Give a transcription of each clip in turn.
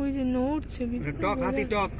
ওই যে নড়ছে টক হাতি টক।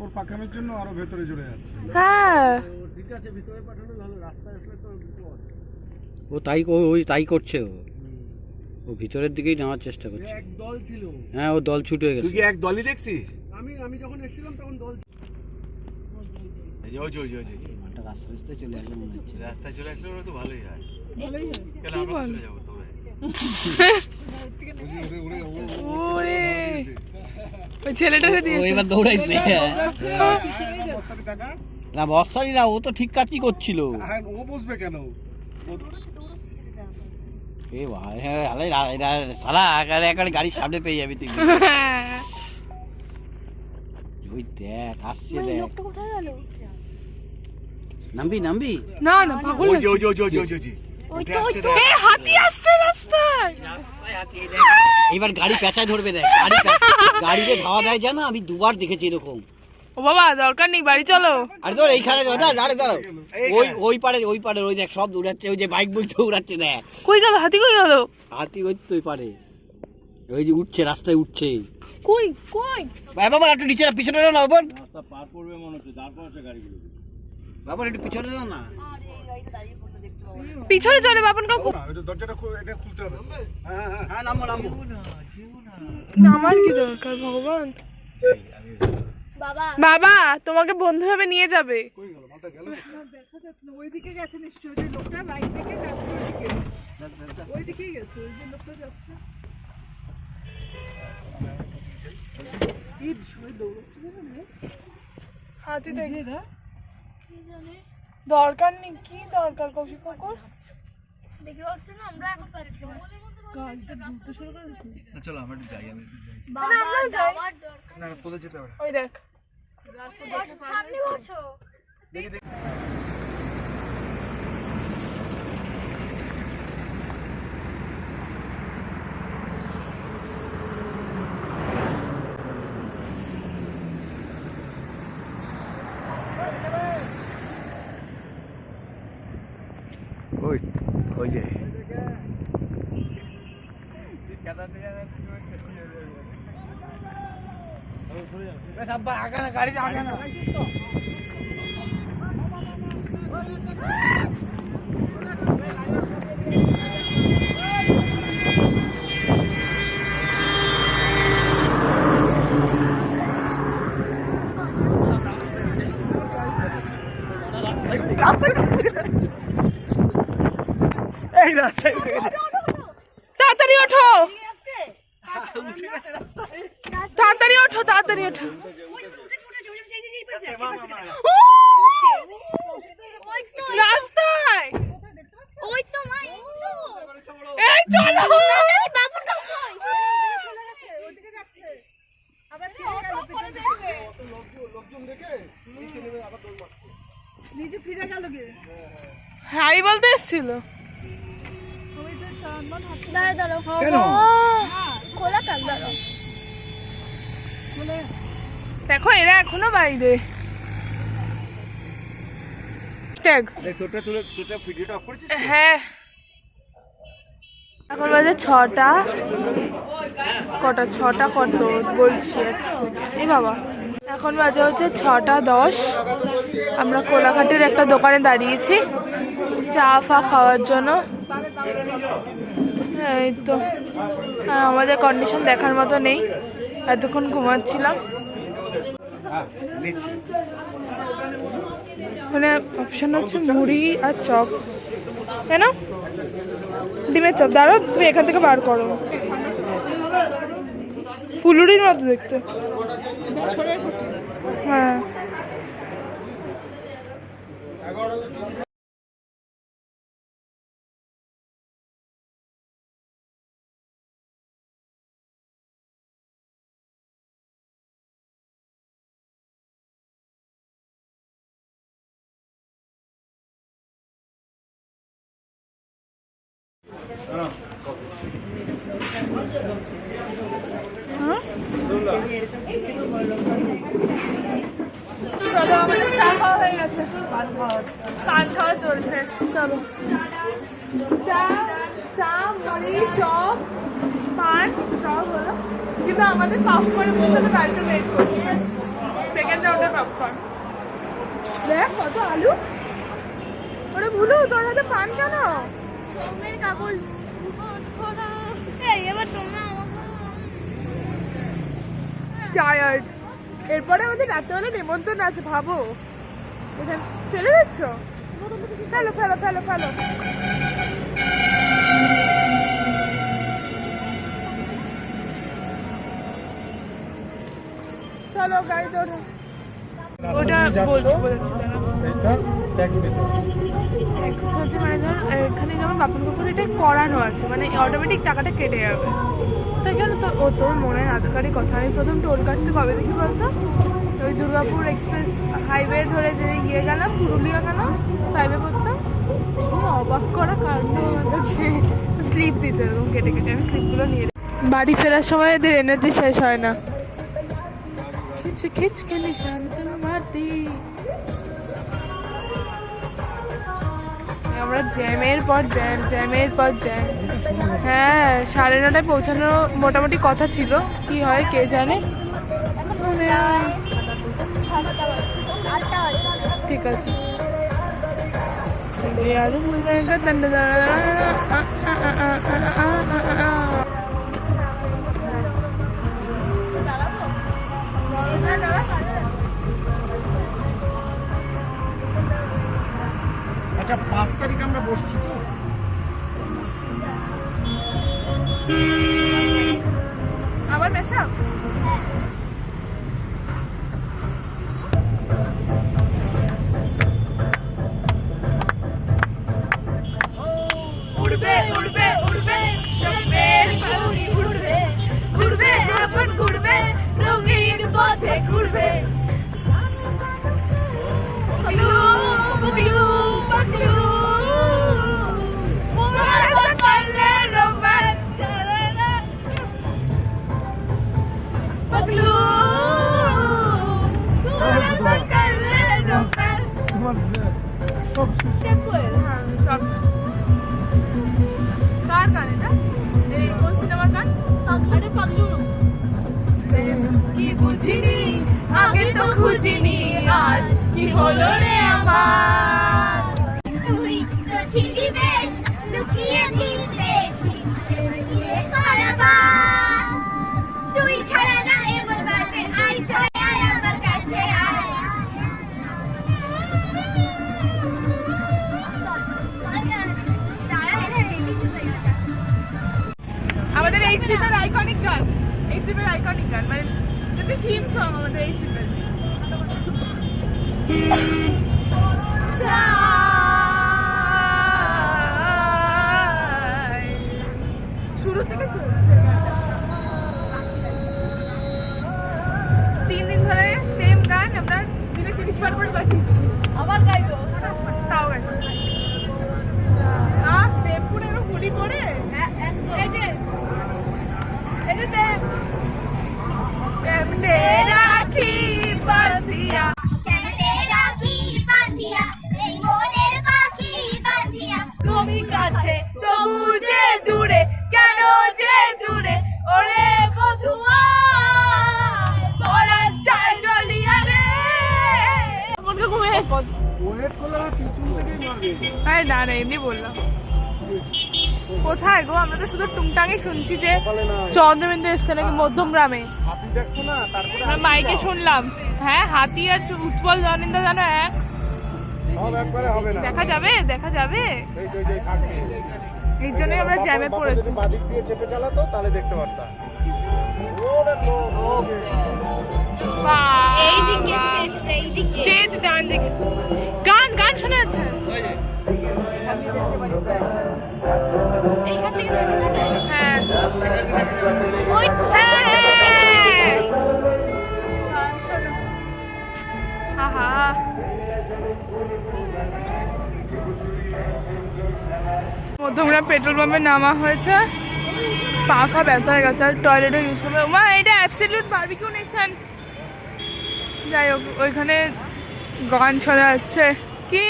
ওর পাকামের জন্য আরও ভেতরে চলে যাচ্ছে। হ্যাঁ। ঠিক আছে ভিতরে পাঠানো ভালো রাস্তায় আসলে তো ও তাই ওই তাই করছে ও। ও ভিতরের দিকেই নেওয়ার চেষ্টা করছে। এক দল ছিল। হ্যাঁ ও দল ছুটে তুই গেছে কি এক দলই দেখছিস? আমি আমি যখন এসেছিলাম তখন দল এই যে ওই যে ওই যে। যে রাস্তা রাস্তায় চলে আসবে মনে হচ্ছে। রাস্তায় চলে আসলে ওরা তো ভালোই হয়। ভালোই হয়। কেন আমরা চলে যাব তোরা? ওরে। ওই ছেলেটাকে ও এবার দৌড়াইছে না বর্ষারি না ও তো ঠিক কাজই করছিল। হ্যাঁ ও বসবে কেন? এ ভাই হ্যাঁ আলে রা- রা- সালা একারে একারে গাড়ির সামনে পেয়ে যাবি তুই। ওই দেখ আসছে দেখ। নামবি নামবি? না না পাগল ওই যে ওই যে ওই যে ওই যে। হাতি আসছে রাস্তায়। এবার গাড়ি পেঁচায় ধরবে দেখ গাড়ি গাড়িতে ধাওয়া দেয় জানা? আমি দুবার দেখেছি এরকম। ও বাবা দরকার নেই বাড়ি চলো। আরে তোর এইখানে দাঁড়া দাঁড়ে দাঁড়াও। ওই ওই পারে ওই পারে ওই দেখ সব দৌড়াচ্ছে ওই যে বাইক বুক দৌড়াচ্ছে দেখ। কই গেল হাতি কই গেল? হাতি ওই তো ওই পারে। ওই যে উঠছে রাস্তায় উঠছে। কই কই? বাবা একটু নিচে পিছনে না, বাবা পার করবে পিছনে দাও না বাবা বাবা একটু পিছনে দাও না। পিছনে চলে বাপন কাকু। এটা দরজাটা খু- এটা খুলতে হবে। হ্যাঁ হ্যাঁ হ্যাঁ। আমার কি দরকার ভগবান? বাবা তোমাকে বন্ধু ভাবে নিয়ে যাবে। কই গেল? মালটা গেল দেখা যাচ্ছে না। ওইদিকে গেছে নিশ্চয়ই ওই লোকটা বাইক থেকে যাচ্ছে ওইদিকে। ওইদিকেই গেছে ওই যে লোকটা যাচ্ছে। এই দৌড়াচ্ছে না হাতি দেখে দরকার নেই কি দরকার কৌশিক কুকুর? দেখি বলছো না আমরা এখন চলো আমরা যাই আমি বাবা যাওয়ার দরকার না না, তোদের যেতে হবে ওই দেখ। সামনে বসো। ওই ওই যে। এই রাস্তায় উঠে গেছে তাড়াতাড়ি ওঠো তাড়াতাড়ি ওঠো তাড়াতাড়ি ওঠো ওই তো রাস্তায় ওই তো মা এই তো এই চলো আরে বাবুর কাউ কই লোকজন দেখে নিচে নেমে আবার দৌড় মারছে হাই কাজ দাঁড়াও দেখো এরা এখনও বাইরে। হ্যাঁ। এখন বাজে ছটা। কটা ছটা কত? বলছি এই বাবা। এখন বাজে হচ্ছে ছটা দশ। আমরা কোলাঘাটের একটা দোকানে দাঁড়িয়েছি। চা ফা খাওয়ার জন্য। হ্যাঁ, এই তো। আর আমাদের কন্ডিশন দেখার মতো নেই। এতক্ষণ ঘুমাচ্ছিলাম। মানে অপশন হচ্ছে মুড়ি আর চপ। কেন ডিমের চপ। দাঁড়ো তুমি এখান থেকে বার করো। ফুলুরির মতো দেখতে। হ্যাঁ। দাদা আমাদের চা খাওয়া হয়ে গেছে। পান খাওয়া চলছে। চলো। চা চা, মুড়ি, চপ, পান, সব হলো। কিন্তু আমাদের পপকর্নের মধ্যে তো গাড়িতে ওয়েট করছে। সেকেন্ড রাউন্ডের পপকর্ন দেখ, কত আলু। ওরে ভুলু, তোর হাতে পান কেন? কাগজ এই এবার তোমরা টায়ার্ড এরপরে আমাদের রাত্রেবেলা নিমন্ত্রণ আছে ভাবো। এখানে ফেলে দিচ্ছ? ফেলো ফেলো ফেলো ফেলো। চলো গাড়িতে ওঠো ওটা বলছি বলেছি দাঁড়া। এটা ট্যাক্স দিতে ট্যাক্স হচ্ছে মানে ধর এখানে যেমন বাপন কাকুর এটা করানো আছে মানে অটোমেটিক টাকাটা কেটে যাবে। তাই কেন তো ও তোর মনের আধকারই কথা। আমি প্রথম টোল কাটতে কবে দেখি বলতো? ওই দুর্গাপুর এক্সপ্রেস হাইওয়ে ধরে যে গিয়ে গেলাম, পুরুলিয়া গেলাম ফাইভে পড়তাম। অবাক করা কারণ কাছে স্লিপ দিতে এরকম কেটে কেটে আমি স্লিপগুলো নিয়ে বাড়ি ফেরার সময় এদের এনার্জি শেষ হয় না। খিচ খিচ কে আমরা জ্যামের পর জ্যাম জ্যামের পর জ্যাম হ্যাঁ সাড়ে নটায় পৌঁছানো মোটামুটি কথা ছিল কি হয় কে জানে ঠিক আছে আচ্ছা পাঁচ তারিখ আমরা বসছি তো? আবার কার গান এটা এই কোন সিনেমার গান আরে কি বুঝিনি আগে তো খুঁজিনি, আজ কি হলো রে আমার? Yeah. আরে না না, এমনি বললাম। কোথায় গো? আমরা তো শুধু টুংটাঙই শুনছি যে চন্দ্রবিন্দু এসছে নাকি মধ্যম গ্রামে হাতি দেখছ না তারপরে আমরা মাইকে শুনলাম। হ্যাঁ হাতি আর উৎপল জনিন্দা জানো এক না দেখা যাবে দেখা যাবে। এই জন্যই আমরা জ্যামে পড়েছি। বাদিক দিয়ে চেপে চালাতো, তাহলে দেখতে পারতাম। থেকে হ্যাঁ। হ্যাঁ। মধ্যমগ্রাম পেট্রোল পাম্পে নামা হয়েছে। পা ফা ব্যথা হয়ে গেছে, আর টয়লেটও ইউজ করবে মা এটা অ্যাবসলিউট বারবিকিউ নেশন যাই হোক, ওইখানে গান শোনা যাচ্ছে। কি?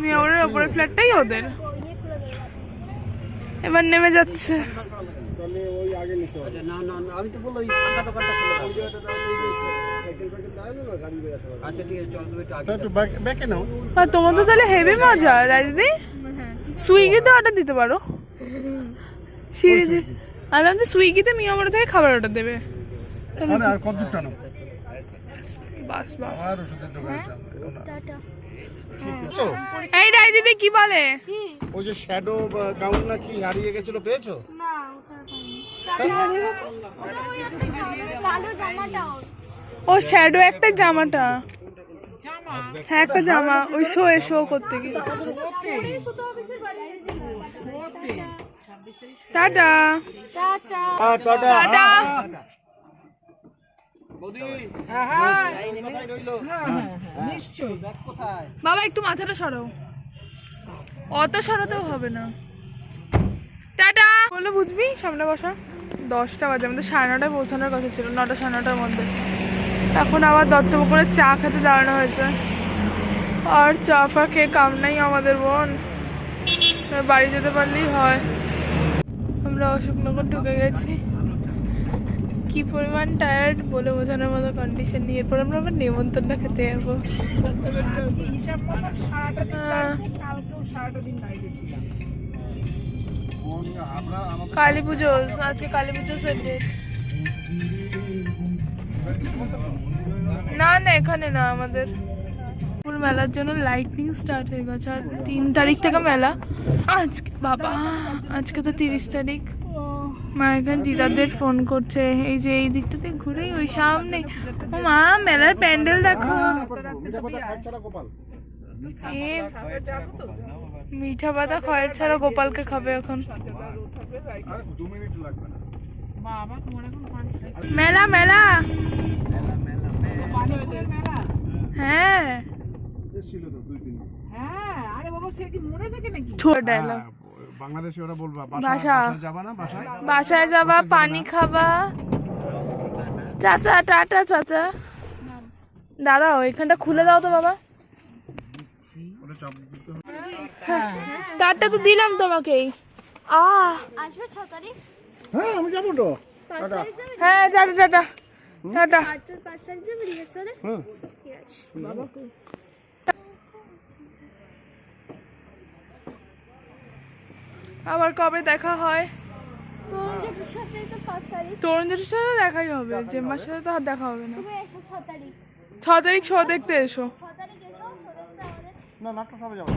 মেয়রের ওপরের ফ্ল্যাটটাই ওদের। এবার নেমে যাচ্ছে। তাহলে ওই আগে নিতে হবে না না না, আমি তো বলল ওই ফাঁকা দোকানটা খুলে দাও। সাইকেল ফাইকেল দাঁড়াবে না গাড়ি বেরোতে পারবে আচ্ছা ঠিক আছে চলো তুমি একটু আগে তা একটু ব্যাক- ব্যাকে নাও আর তোমার তো তাহলে হেভি মজা রাজদি। সুইগিতে অর্ডার দিতে পারো। সিঁড়ি আলাম যে সুইগিতে মিয়ামোড়া থেকে খাবার অর্ডার দেবে। আর কত দূর টানো? বাস বাস। আর ওষুধের দোকানে টাটা। বুঝছ? এই রাজদিদি কি বলে? ওই যে শ্যাডো গাউন না কি হারিয়ে গেছিল পেয়েছ? চালু ও শ্যাডো একটা জামাটা। হ্যাঁ একটা জামা। ওই শো এ শো করতে গিয়ে। টাটা। টাটা। টাটা। বাবা একটু মাথাটা সরাও। অত সরাতেও হবে না। টাটা। বলে বুঝবি সামনে বসা। দশটা বাজে আমাদের সাড়ে নটায় পৌঁছানোর কথা ছিল নটা সাড়ে নটার মধ্যে। এখন আবার দত্তপুকুরে চা খেতে দাঁড়ানো হয়েছে। আর চা ফা খেয়ে কাম নাই আমাদের বোন। বাড়ি যেতে পারলেই হয়। আমরা অশোকনগর ঢুকে গেছি। কি পরিমাণ টায়ার্ড বলে বোঝানোর মতো কন্ডিশন নিয়ে। এরপর আমরা আবার নেমন্তন্ন খেতে যাব। হ্যাঁ। আমরা আমাদের কালী পুজো আজকে কালী পুজো না না এখানে না আমাদের। পুরো মেলার জন্য লাইটিং স্টার্ট হয়ে গেছে। আর তিন তারিখ থেকে মেলা। আজকে বাবা আজকে তো তিরিশ তারিখ। মা এখানে দিদাদের ফোন করছে। এই যে এই দিকটাতে ঘুরেই ওই সামনে। ও মা মেলার প্যান্ডেল দেখো। মিঠা পাতা খয়ের ছাড়া গোপালকে খাবে এখন। আর মেলা মেলা। হ্যাঁ। তো দুই ছোট ডায়লগ। হ্যাঁ, বাংলাদেশে ওরা বলবা বাসা। যাবা না বাসায়? বাসায় যাবা পানি খাবা। চাচা টাটা চাচা। দাঁড়াও এখানটা খুলে দাও তো বাবা। টাটা তো দিলাম তোমাকেই। আ। আসবে ছ তারিখ। হ্যাঁ আমি যাব তো। হ্যাঁ টাটা টাটা। টাটা। পাঁচ তারিখ যাবে রিহার্সালে হ্যাঁ। ঠিক আছে। আবার কবে দেখা হয়? তরুণ সাথে তো তরুণদের সাথে দেখাই হবে জেম্মার সাথে তো আর দেখা হবে না। ছ তারিখ। ছ শো দেখতে এসো। না নাটক সবাই যাব।